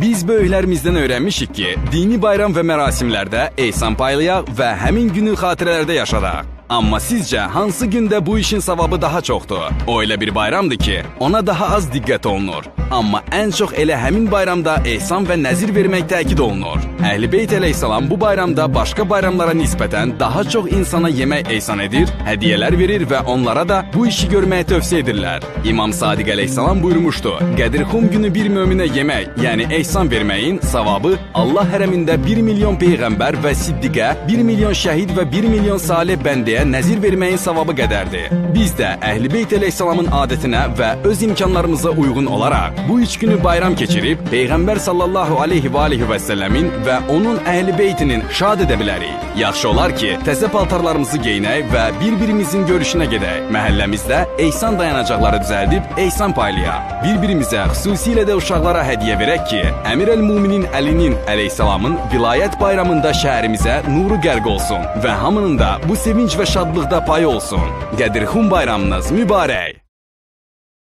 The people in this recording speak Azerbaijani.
Biz böyüklərimizdən öyrənmişik ki, dini bayram və mərasimlərdə ehsan paylayaq və həmin günü xatirələrdə yaşadaq. Amma sizcə hansı gündə bu işin savabı daha çoxdur? O elə bir bayramdır ki, ona daha az diqqət olunur. Amma ən çox elə həmin bayramda ehsan və nəzir vermək təkid olunur. Əhl-i əleyhissalam bu bayramda başqa bayramlara nisbətən daha çox insana yemək ehsan edir, hədiyyələr verir və onlara da bu işi görməyi tövsiyə edirlər. İmam Sadiq əleyhissalam buyurmuşdu: Qədirxum günü bir möminə yemək, yəni ehsan verməyin savabı Allah hərəmində 1 milyon peyğəmbər və siddiqə, 1 milyon şəhid və 1 milyon salih bəndəyə nəzir verməyin savabı qədərdir. Biz də Əhl-i əleyhissalamın adətinə və öz imkanlarımıza uyğun olaraq bu üç günü bayram keçirib Peyğəmbər sallallahu aleyhi və alihi və səlləmin və onun əhli beytinin şad edə bilərik. Yaxşı olar ki, təzə paltarlarımızı geyinək və bir-birimizin görüşünə gedək. Məhəlləmizdə ehsan dayanacaqları düzəldib ehsan paylayaq. Bir-birimizə, xüsusilə də uşaqlara hədiyyə verək ki, Əmir əl-Muminin Əlinin əleyhissalamın vilayət bayramında şəhərimizə nuru qərq olsun və hamının da bu sevinç və şadlıqda payı olsun. Qədirxum bayramınız mübarək.